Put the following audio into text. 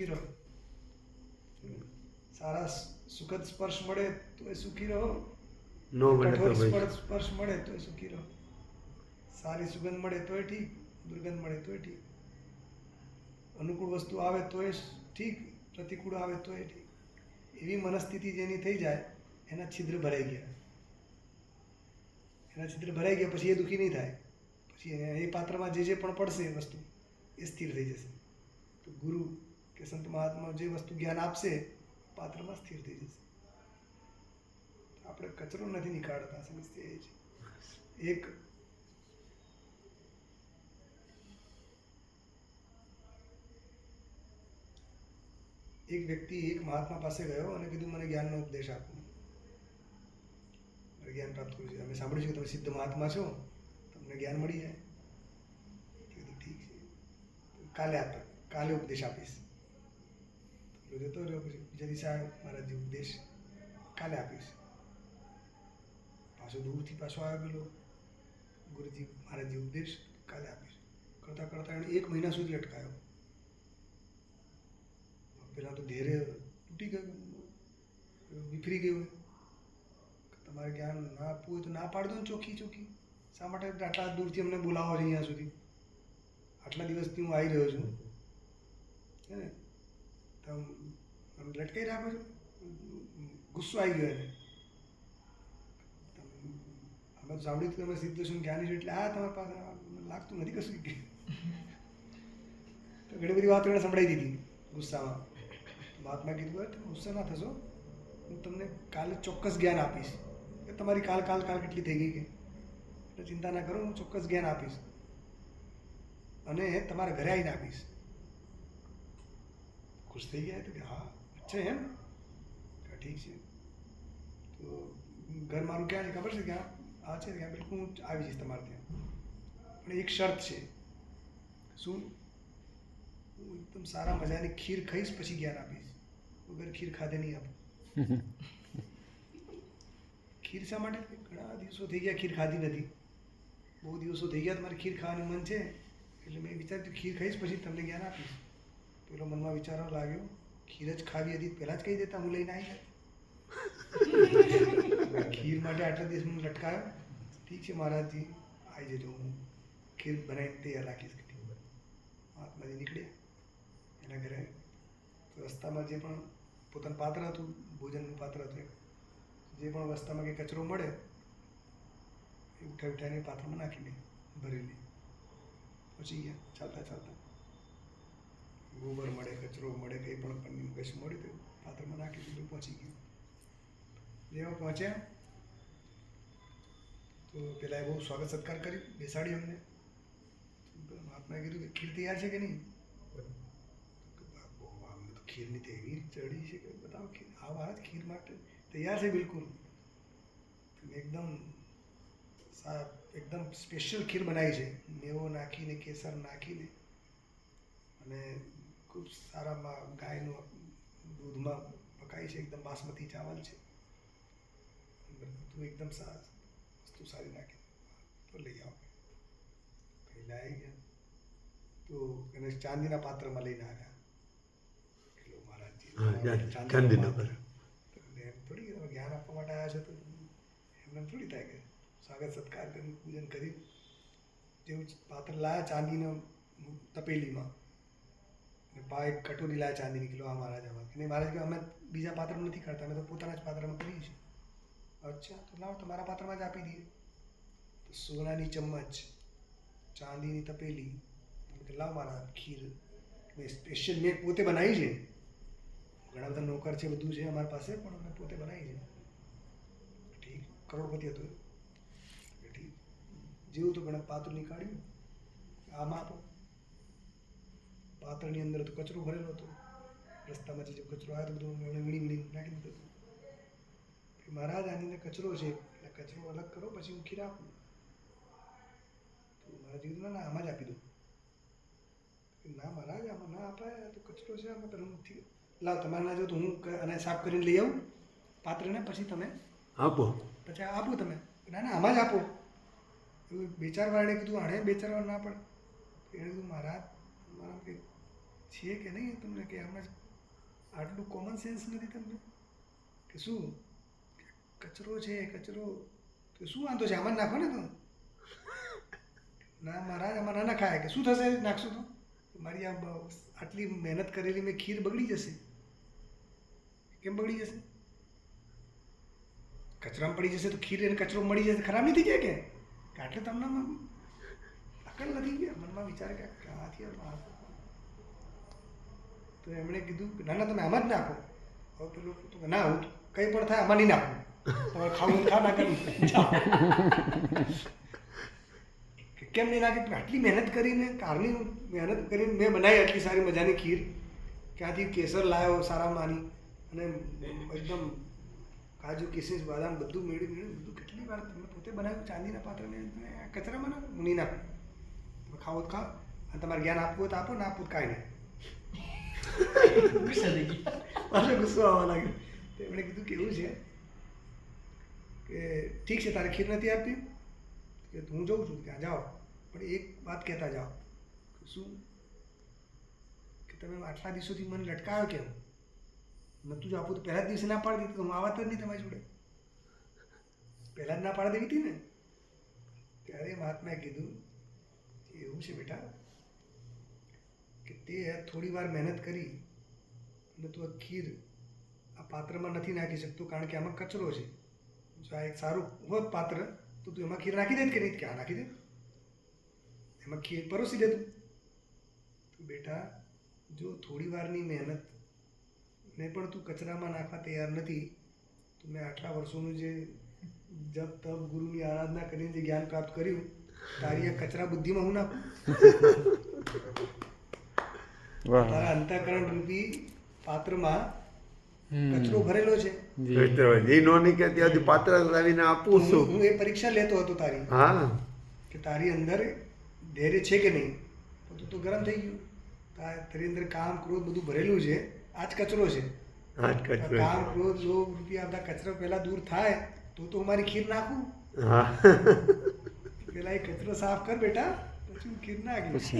સુખી રહો. સારા સુખદ સ્પર્શ મળે તો એ સુખી રહો. નો મળે તો સ્પર્શ સ્પર્શ મળે તો એ સુખી રહો. સારી સુગંધ મળે તો એ ઠીક દુર્ગંધ મળે તો એ ઠીક. અનુકૂળ વસ્તુ આવે તો એ ઠીક પ્રતિકૂળ આવે તો એ ઠીક. એવી મનસ્થિતિ જેની થઈ જાય એના છિદ્ર ભરાઈ ગયા. એના છિદ્ર ભરાઈ ગયા પછી એ દુઃખી નહીં થાય. પછી એ પાત્રમાં જે જે પણ પડશે એ વસ્તુ એ સ્થિર થઈ જશે. તો ગુરુ કે સંત મહાત્મા જે વસ્તુ જ્ઞાન આપશે, પાત્રમાં સ્થિર થઈ જશે. આપણે કચરો નથી નીકાળતા, સમસ્યા એ છે. એક એક વ્યક્તિ એક મહાત્મા પાસે ગયો અને કીધું, મને જ્ઞાનનો ઉપદેશ આપો. જ્ઞાન પ્રાપ્ત કર્યું છે. અમે સાંભળ્યું છે કે તમે સિદ્ધ મહાત્મા છો. તમને જ્ઞાન મળી જાય. કીધું ઠીક છે. કાલે આપ, કાલે ઉપદેશ આપીશ. તો જતો રહ્યો પછી બીજા દિવસે મારા જે ઉપદેશ કાલે આપીશ પાછો દૂરથી પાછો આવ્યો ગુરુજી મારા જે ઉપદેશ કાલે આપીશ કરતાં કરતાં એણે એક મહિના સુધી અટકાયો. પહેલાં તો ધીરે તૂટી ગયું. વિફરી ગયું. તમારે જ્ઞાન ના આપવું હોય તો ના પાડ દો ને ચોખ્ખી ચોખ્ખી. શા માટે આટલા દૂરથી અમને બોલાવો છે અહીંયા સુધી? આટલા દિવસથી હું આવી રહ્યો છું. હે ને? લટકાઈ રાખો છો ગુસ્સો આવી ગયો એને. અમે સાંભળ્યું તમે સિદ્ધ છો ને જ્ઞાની છો એટલે, આ તમારા પાસે લાગતું નથી કશું. કે તો ઘણી બધી વાતો એને સંભળાઈ દીધી ગુસ્સામાં. મહાત્મા કીધું હોય તમે ગુસ્સા ના થશો. હું તમને કાલે ચોક્કસ જ્ઞાન આપીશ. કે તમારી કાલ કાલ કાલ કેટલી થઈ ગઈ કે? એટલે ચિંતા ના કરો, હું ચોક્કસ જ્ઞાન આપીશ. અને તમારા ઘરે આવીને આપીશ. ખુશ થઈ ગયા તો કે હા અચ્છા એમ? કે ઠીક છે. તો ઘર મારું ક્યાં છે? ખબર છે કે આ? છે ત્યાં બિલકુલ હું આવી જઈશ તમારે ત્યાં. પણ એક શરત છે. શું? હું એકદમ સારા મજાની ખીર ખાઈશ પછી જ્ઞાન આપીશ. વગર ખીર ખાધે નહીં આપું. ખીર શા માટે? ઘણા દિવસો થઈ ગયા ખીર ખાધી નથી. બહુ દિવસો થઈ ગયા તમારે ખીર ખાવાનું મન છે. એટલે મેં વિચાર્યું ખીર ખાઈશ પછી તમને જ્ઞાન આપીશ. પેલો મનમાં વિચારવા લાગ્યો ખીર જ ખાવી હતી પહેલાં જ કહી દેતા હું લઈને આવી ખીર માટે આટલા દિવસ મને લટકાયો. ઠીક છે મહારાજજી આવી જજો હું. ખીર બનાવીને તૈયાર રાખીશ મહાત્માજી નીકળ્યા. એના ઘરે રસ્તામાં જે પણ પોતાનું પાત્ર હતું ભોજનનું પાત્ર હતું જે પણ રસ્તામાં કંઈ કચરો મળે એ ઉઠાઈ ઉઠાઈને પાત્રમાં નાખી દે ભરીને પહોંચી ગયા ચાલતા ચાલતા. ગોબર મળે, કચરો મળે, કંઈ પણ પનીર કશું મળ્યું તો પાત્રમાં નાખી દીધું, પહોંચી ગયું. જેવા પહોંચ્યા. તો પેલા બહુ સ્વાગત સત્કાર કર્યું બેસાડી અમને. મહાત્માએ કીધું કે, ખીર તૈયાર છે કે નહીં? તો ખીરની તો એવી ચડી છે કે, બતાવો ખીર, આ વાત ખીર માટે તૈયાર છે બિલકુલ. એકદમ એકદમ સ્પેશિયલ ખીર બનાવી છે. મેવો નાખીને, કેસર નાખીને. અને ખૂબ સારામાં ગાયનું દૂધમાં પકાય છે એકદમ બાસમતી ચાવલ છે. બધું એકદમ વસ્તુ સારી નાખી તો લઈ આવો. પહેલાં આવી ગયા. તો એને ચાંદીના પાત્રમાં લઈને આવ્યા. એટલે મહારાજજી ચાંદીનું પાત્ર. એમ થોડી તમે જ્ઞાન આપવા માટે આવ્યા છો તો એમને થોડી થાય કે સ્વાગત સત્કાર કરી પૂજન કરી. જેવું પાત્ર લાયા ચાંદીને તપેલીમાં. પા એક કટોરી લાયા ચાંદીની નીકળો આ મહારાજ અને મહારાજ કે અમે બીજા પાત્રમાં નથી કરતા અમે તો પોતાના જ પાત્રમાં કરીએ છીએ. અચ્છા, તો લાવો, તમારા પાત્રમાં જ આપી દઈએ. તો સોનાની ચમચ ચાંદીની તપેલી મેં લાવ મારા ખીર. મેં સ્પેશિયલ મેં પોતે બનાવી છે. ઘણા બધા નોકર છે, બધું છે અમારી પાસે, પણ અમે પોતે બનાવી છે. ઠીક, કરોડપતિ હતો ઠીક. જેવું તો ઘણા પાત્ર નીકાળ્યું. આમાં આપો. પાત્રની અંદર તો કચરો ભરેલો હતો. રસ્તામાં જે કચરો આવ્યો હતો બધું એમણે વીણી વીણી નાખી દીધો હતો. મહારાજ આની અંદર કચરો છે એટલે કચરો અલગ કરો પછી હું ખીર આપું. તો મહારાજ કીધું ના આમાં જ આપી દો કે ના મહારાજ આમાં ના અપાય તો કચરો છે આમાં પેલું નથી લાવ તમારે ના જો તો હું અને આને સાફ કરીને લઈ આવું પાત્રને પછી તમે. આપો. પછી આપો તમે. ના ના આમાં જ આપો. બે ચાર વાર એણે કીધું આણે બે ચાર વાર ના પડે. એણે કીધું મહારાજ મારા કંઈક છીએ કે નહીં તમને કે આમાં આટલું કોમન સેન્સ નથી તમને? કે શું? કચરો છે, કચરો. તો શું વાંધો છે? આમાં નાખો ને તો. ના, મહારાજ, આમાં ના નાખાય. કે શું થશે? નાખશો તો. મારી આ આટલી મહેનત કરેલી મેં ખીર બગડી જશે. કેમ બગડી જશે? કચરામાં પડી જશે તો ખીર અને કચરો મળી જશે. ખરાબ નહીં થઈ જાય કે? આટલે તમને અકલ નથી ગયા મનમાં વિચાર કે ક્યાંથી આ? તો એમણે કીધું કે ના ના તમે આમાં જ નાખો. હવે પેલું ના, હું કંઈ પણ થાય, આમાં નહીં નાખું. તમારે ખાવું ખા, ના કેમ નહીં નાખી? આટલી મહેનત કરીને, કારની મહેનત કરીને મેં બનાવી આટલી સારી મજાની ખીર. ક્યાંથી કેસર લાવ્યો સારા માની. અને એકદમ કાજુ, કિસમિસ, બાદામ બધું મેળવી મેળવી, બધું કેટલી વાર તમે પોતે બનાવ્યું? ચાંદીના પાત્રને કચરામાં હું નહીં નાખું. ખાવો તો ખાઓ અને તમારે જ્ઞાન આપવું હોય તો આપો, ના આપવું કાંઈ નહીં. ગુસ્સે થઈ ગઈ મારો ગુસ્સો આવવા લાગ્યો તો એમણે કીધું કે એવું છે કે ઠીક છે તારે ખીર નથી આપતી કે હું જઉં છું ત્યાં જાઓ પણ એક વાત કહેતા જાઓ શું કે તમે આટલા દિવસોથી મને લટકાયો કેમ નતું જ આપું તો પહેલા જ દિવસે ના પાડી દીધી તો હું આવત જ નહીં તમારી જોડે પહેલા જ ના પાડી દેવી હતી ને ત્યારે મહાત્માએ કીધું એવું છે બેટા કે તે થોડી વાર મહેનત કરી અને તું આ ખીર આ પાત્રમાં નથી નાખી શકતો કારણ કે આમાં કચરો છે. જો આ એક સારું હોત પાત્ર, તો તું એમાં ખીર નાખી દે કે નહીં? કે આ નાખી દે એમાં ખીર પરોસી દે તું બેટા, જો થોડી વારની મહેનત ને પણ તું કચરામાં નાખવા તૈયાર નથી, તો મેં આટલા વર્ષોનું જે જપ, તપ, ગુરુની આરાધના કરીને જે જ્ઞાન પ્રાપ્ત કર્યું, તારી આ કચરા બુદ્ધિમાં હું નાખું? તારા અંતઃકરણ રૂપી પાત્રમાં કચરો ભરેલો છે. એ નો નહીં કે ત્યાંથી પાત્ર લાવીને આપું છું. હું એ પરીક્ષા લેતો હતો તારી. હા. કે તારી અંદર ધૈર્ય છે કે નહીં? તો તો ગરમ થઈ ગયું. તારી અંદર કામ ક્રોધ બધું ભરેલું છે. આ જ કચરો છે. જ કામ ક્રોધ લોભ રૂપિયા બધા કચરો પહેલા દૂર થાય તો તો મારી ખીર નાખું. પેલા એ કચરો સાફ કર બેટા પછી હું ખીર નાખીશ.